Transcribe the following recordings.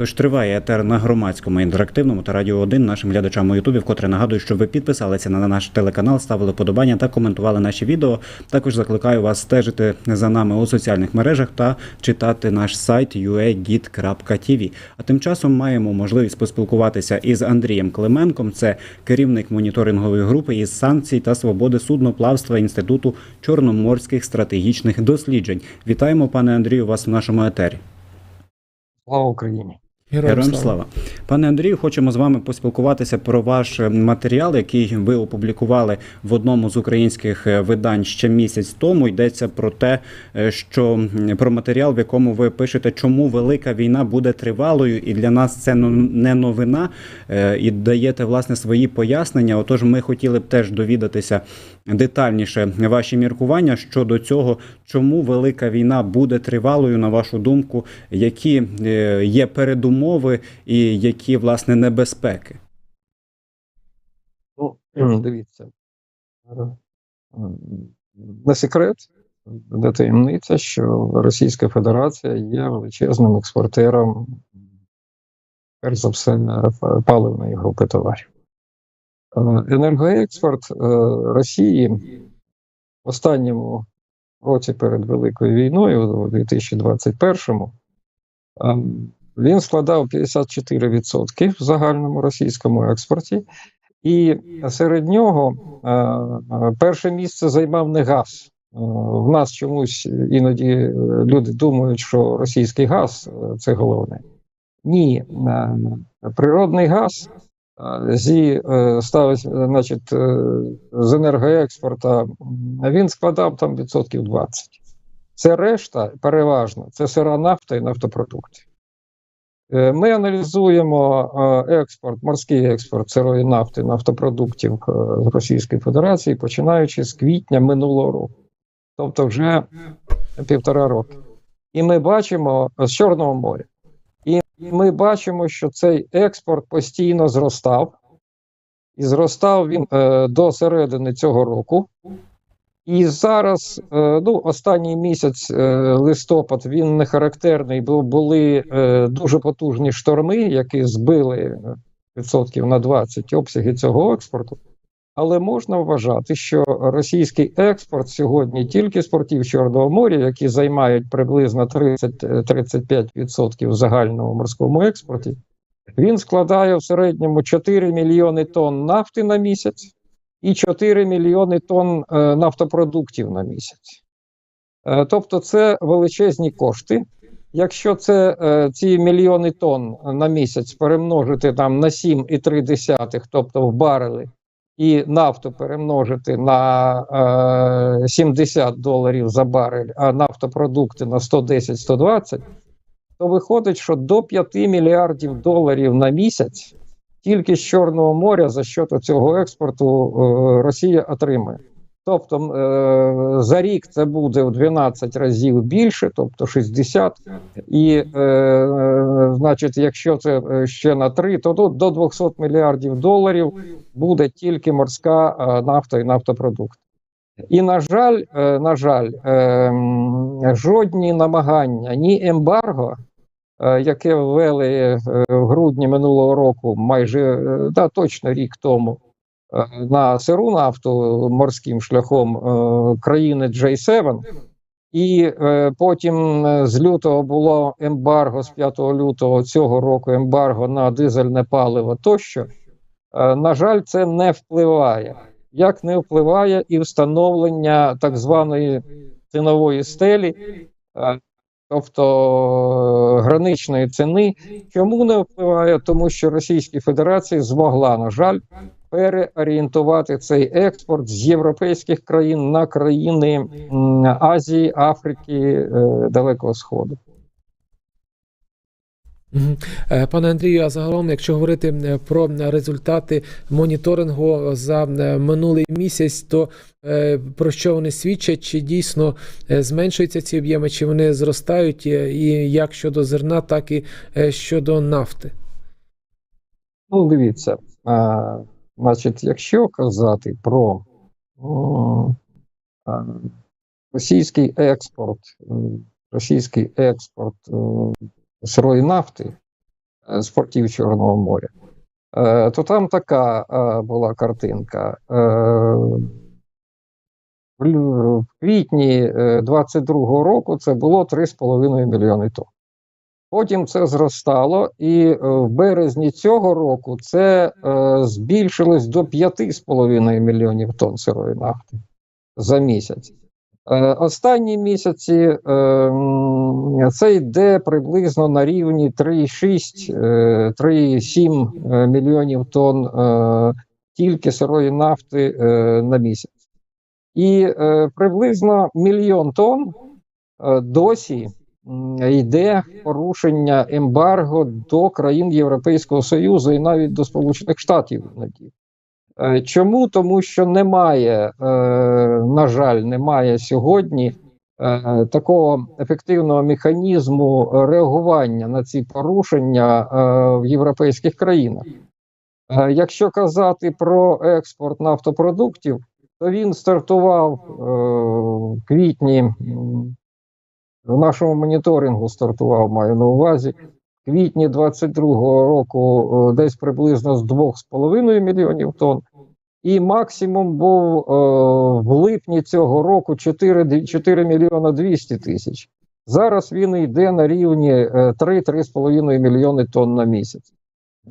Тож триває етер на громадському інтерактивному та радіо 1 нашим глядачам у Ютубі, вкотре нагадую, що ви підписалися на наш телеканал, ставили подобання та коментували наші відео. Також закликаю вас стежити за нами у соціальних мережах та читати наш сайт uagit.tv. А тим часом маємо можливість поспілкуватися із Андрієм Клименком. Це керівник моніторингової групи із санкцій та свободи судноплавства Інституту чорноморських стратегічних досліджень. Вітаємо, пане Андрію, вас в нашому етері. Слава Україні! Героям слава. Пане Андрію, хочемо з вами поспілкуватися про ваш матеріал, який ви опублікували в одному з українських е, видань ще місяць тому. Йдеться про те, е, що про матеріал, в якому ви пишете, чому велика війна буде тривалою, і для нас це не новина, е, і даєте власне свої пояснення. Отож, ми хотіли б теж довідатися детальніше ваші міркування щодо цього, чому велика війна буде тривалою, на вашу думку, які є передумови і які власне небезпеки. Ну, дивіться. Не секрет, не таємниця, що Російська Федерація є величезним експортером, перш за все, паливної групи товарів. Е, Енергоекспорт е, Росії в останньому році перед Великою війною, у 2021-му, е, він складав 54% в загальному російському експорті, і серед нього е, е, перше місце займав не газ. Е, В нас чомусь іноді люди думають, що російський газ це головне. Ні, природний газ зі ставить, значить, з енергоекспорта, він складав там відсотків 20. Це решта, переважно, це сира нафта і нафтопродукти. Е, Ми аналізуємо е, експорт, морський експорт сирої нафти, нафтопродуктів е, з Російської Федерації, починаючи з квітня минулого року, тобто вже півтора роки. І ми бачимо з Чорного моря. І ми бачимо, що цей експорт постійно зростав, і зростав він до середини цього року. І зараз, е, ну, останній місяць, е, листопад, він не характерний, бо були е, дуже потужні шторми, які збили відсотків на 20 обсяги цього експорту. Але можна вважати, що російський експорт сьогодні тільки з портів Чорного моря, які займають приблизно 30-35% в загальному морському експорті, він складає в середньому 4 мільйони тонн нафти на місяць і 4 мільйони тонн е, нафтопродуктів на місяць. Е, тобто це величезні кошти. Якщо це е, ці мільйони тонн на місяць перемножити там на 7,3, тобто в барели, і нафту перемножити на е, 70 доларів за барель, а нафтопродукти на 110-120, то виходить, що до 5 мільярдів доларів на місяць тільки з Чорного моря за счет цього експорту е, Росія отримує. Тобто е, за рік це буде в 12 разів більше, тобто 60. І, е, значить, якщо це ще на 3, то до, до 200 мільярдів доларів буде тільки морська нафта і нафтопродукт. І, на жаль, на жаль, жодні намагання, ні ембарго, яке ввели е, в грудні минулого року, майже е, да, точно рік тому, е, на сиру нафту морським шляхом е, країни J7, і е, потім е, з лютого було ембарго, з 5 лютого цього року ембарго на дизельне паливо тощо. Е, на жаль, це не впливає. Як не впливає і встановлення так званої цінової стелі, е, тобто е, граничної ціни. Чому не впливає? Тому що Російська Федерація змогла, на жаль, переорієнтувати цей експорт з європейських країн на країни Азії, Африки, е, Далекого Сходу. Е, Пане Андрію, а загалом, якщо говорити е, про результати моніторингу за е, минулий місяць, то про що вони свідчать? Чи дійсно зменшуються ці об'єми, чи вони зростають, і як щодо зерна, так і щодо нафти? Ну, дивіться, а, значить, якщо казати про а, російський експорт, російський експорт м, сирої нафти, е, з портів Чорного моря, е, то там така е, була картинка. Е, в квітні 22-го року це було 3,5 мільйони тонн. Потім це зростало, і е, в березні цього року це е, збільшилось до 5,5 мільйонів тонн сирої нафти за місяць. Е, Останні місяці е, це йде приблизно на рівні 3,6, е, 3,7 мільйонів тонн тільки сирої нафти на місяць. І приблизно мільйон тонн досі йде порушення ембарго до країн Європейського Союзу і навіть до Сполучених Штатів іноді. Е, Чому? Тому що немає, е, на жаль, немає сьогодні е, такого ефективного механізму реагування на ці порушення в європейських країнах. Якщо казати про експорт нафтопродуктів, то він стартував в квітні. В нашому моніторингу стартував, маю на увазі, квітні 22-го року е, десь приблизно з 2,5 мільйонів тонн. І максимум був е, в липні цього року 4, ді- 4 мільйона 200 тисяч. Зараз він йде на рівні е, 3-3,5 мільйони тонн на місяць.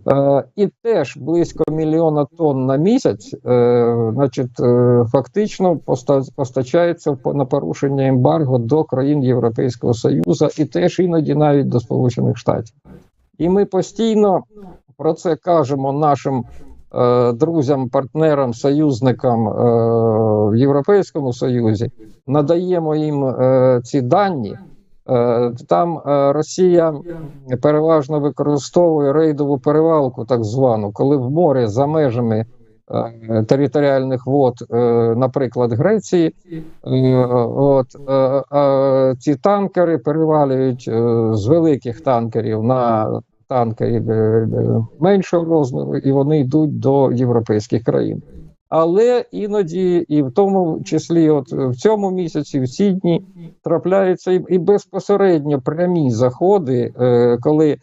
Е, і теж близько мільйона тонн на місяць, е, значить, е, фактично поста- постачається на порушення ембарго до країн Європейського Союзу і теж іноді навіть до Сполучених Штатів. І ми постійно про це кажемо нашим е, друзям, партнерам, союзникам в Європейському Союзі, надаємо їм ці дані. Е, Там е, Росія переважно використовує рейдову перевалку, так звану, коли в море за межами е, територіальних вод, наприклад, Греції, от, ці танкери перевалюють з великих танкерів на танкери меншого розміру, і вони йдуть до європейських країн. Але іноді, і в тому числі, от в цьому місяці, в ці дні, трапляються і, і безпосередньо прямі заходи, е, коли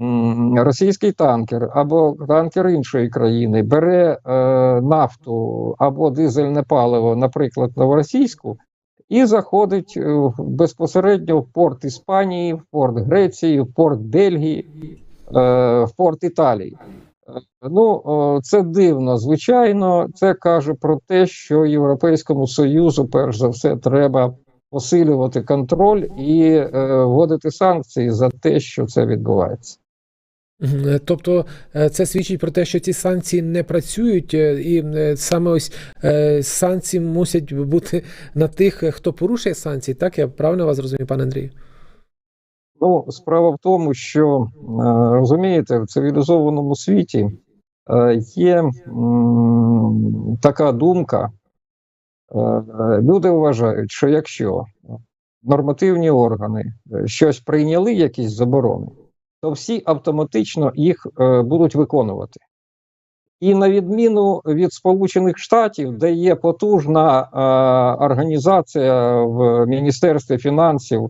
м, російський танкер або танкер іншої країни бере е, нафту або дизельне паливо, наприклад, новоросійську, і заходить е, безпосередньо в порт Іспанії, в порт Греції, в порт Бельгії, е, в порт Італії. Е, Ну, це дивно, звичайно. Це каже про те, що Європейському Союзу, перш за все, треба посилювати контроль і е, вводити санкції за те, що це відбувається. Е, Тобто е, це свідчить про те, що ці санкції не працюють, е, і е, саме ось е, санкції мусять бути на тих, е, хто порушує санкції. Так я правильно вас розумію, пане Андрію? Ну, справа в тому, що е, розумієте, в цивілізованому світі е, є така думка. Е, Люди вважають, що якщо нормативні органи щось прийняли, якісь заборони, то всі автоматично їх будуть виконувати. І на відміну від Сполучених Штатів, де є потужна е, організація в Міністерстві фінансів,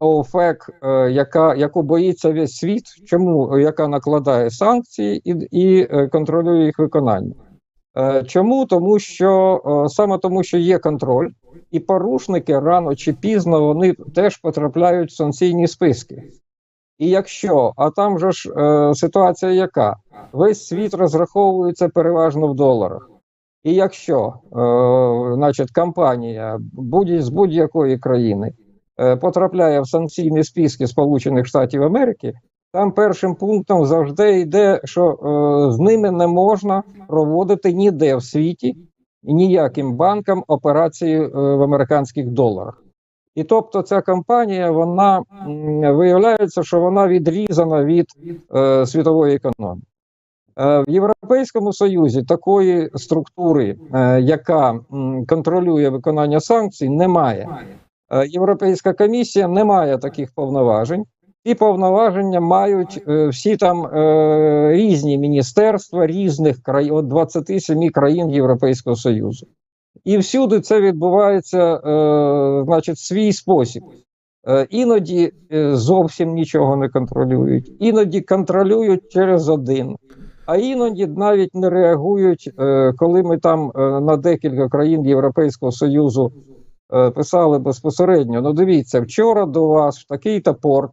ОФЕК, е, яка, яку боїться весь світ, чому яка накладає санкції і, і е, контролює їх виконання. Е, Чому? Тому що е, саме тому, що є контроль, і порушники рано чи пізно вони теж потрапляють в санкційні списки. І якщо, а там же ж е, ситуація яка? Весь світ розраховується переважно в доларах. І якщо, е, значить, компанія будь з будь-якої країни е, потрапляє в санкційні списки Сполучених Штатів Америки, там першим пунктом завжди йде, що е, з ними не можна проводити ніде в світі ніяким банкам операції е, в американських доларах. І тобто ця компанія, вона виявляється, що вона відрізана від е, світової економіки. Е, В Європейському Союзі такої структури, е, яка контролює виконання санкцій, немає. Е, Європейська комісія не має таких повноважень. Ці повноваження мають е, всі там е, різні міністерства різних країн, от 27 країн Європейського Союзу. І всюди це відбувається, е, значить, свій спосіб. Е, Іноді е, зовсім нічого не контролюють, іноді контролюють через один, а іноді навіть не реагують, е, коли ми там е, на декілька країн Європейського Союзу писали безпосередньо. Ну, дивіться, вчора до вас в такий-то порт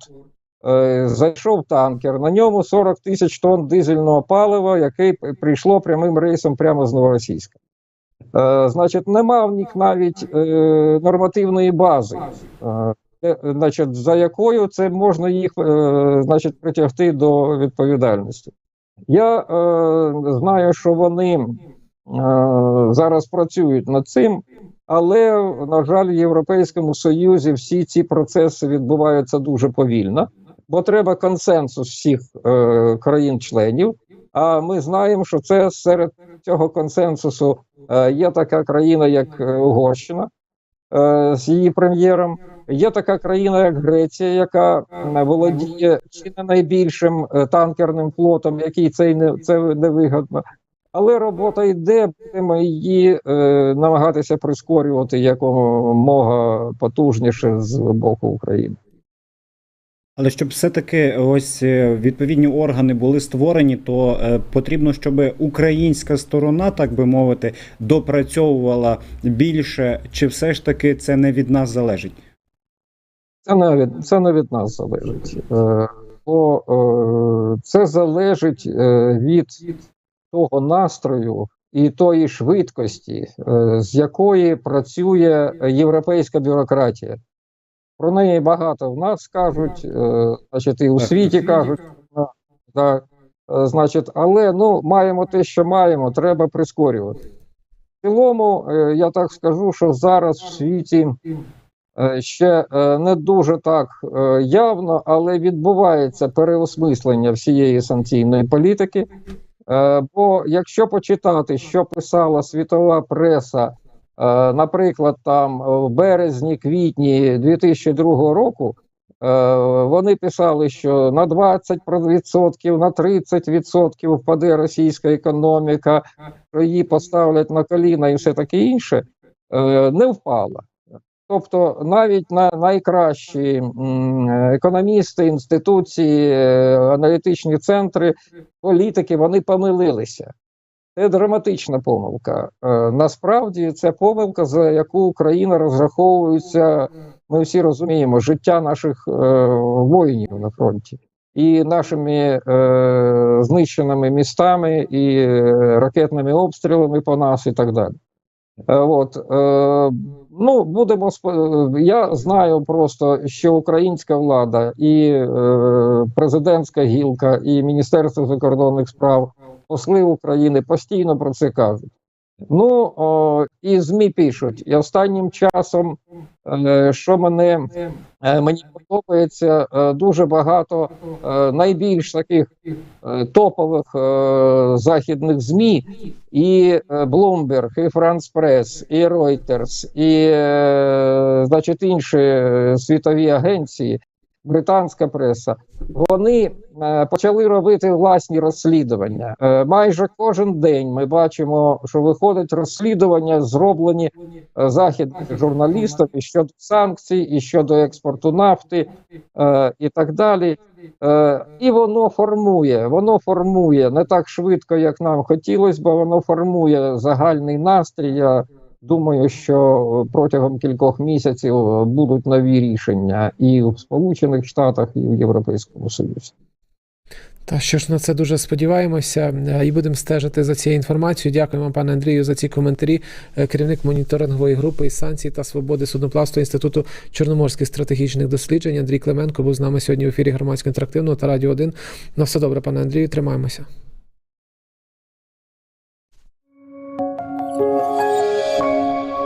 е, зайшов танкер, на ньому 40 тисяч тонн дизельного палива, яке прийшло прямим рейсом прямо з Новоросійська. Е, значить, нема в них навіть е, нормативної бази. Е, е, значить, за якою це можна їх е, значить, притягти до відповідальності. Я е, знаю, що вони е, зараз працюють над цим, але, на жаль, в Європейському Союзі всі ці процеси відбуваються дуже повільно, бо треба консенсус всіх е, країн-членів. А ми знаємо, що це серед цього консенсусу е, є така країна, як е, Угорщина е, з її прем'єром. Є така країна, як Греція, яка м, володіє чи не найбільшим е, танкерним флотом, який це не це невигодно. Але робота йде, будемо її е, намагатися прискорювати якомога потужніше з боку України. Але щоб все-таки ось е, відповідні органи були створені, то е, потрібно, щоб українська сторона, так би мовити, допрацьовувала більше, чи все ж таки це не від нас залежить? Це не від, це не від нас залежить. Е, бо е, це залежить е, від того настрою і тої швидкості, е, з якої працює європейська бюрократія. Про неї багато в нас кажуть, е, значить, і у світі кажуть. е, Е, значить, але ну, маємо те, що маємо, треба прискорювати. В цілому, я так скажу, що зараз в світі ще не дуже так явно, але відбувається переосмислення всієї санкційної політики. Е, Бо якщо почитати, що писала світова преса, е, наприклад, там е, в березні, квітні 2002 року, вони писали, що на 20%, на 30% впаде російська економіка, її поставлять на коліна і все таке інше, не впала. Тобто навіть на найкращі економісти, інституції, е, аналітичні центри, політики вони помилилися. Це драматична помилка. Е, Насправді це помилка, за яку Україна розраховується. Ми всі розуміємо життя наших е, воїнів на фронті і нашими знищеними містами, і ракетними обстрілами по нас, і так далі. От, ну, будемо сп- я знаю просто, що українська влада і е, президентська гілка, і Міністерство закордонних справ, посли України постійно про це кажуть. Ну о, і ЗМІ пишуть, і останнім часом, е, що мене е, мені подобається, е, дуже багато е, найбільш таких е, топових е, західних ЗМІ, і е, Bloomberg, і France Press, і Reuters, і е, значить інші е, світові агенції, британська преса. Вони е, почали робити власні розслідування. Е, майже кожен день ми бачимо, що виходять розслідування, зроблені е, західними журналістами щодо санкцій, і щодо експорту нафти і так далі. І воно формує, воно формує не так швидко, як нам хотілося, бо воно формує загальний настрій. Думаю, що протягом кількох місяців будуть нові рішення і в Сполучених Штатах, і в Європейському Союзі. Та що ж на це дуже сподіваємося е, і будемо стежити за цією інформацією. Дякую вам, пане Андрію, за ці коментарі. Е, Керівник моніторингової групи із санкцій та свободи судноплавства Інституту чорноморських стратегічних досліджень Андрій Клименко був з нами сьогодні в ефірі громадського інтерактивного та радіо 1. На все добре, пане Андрію, тримаємося.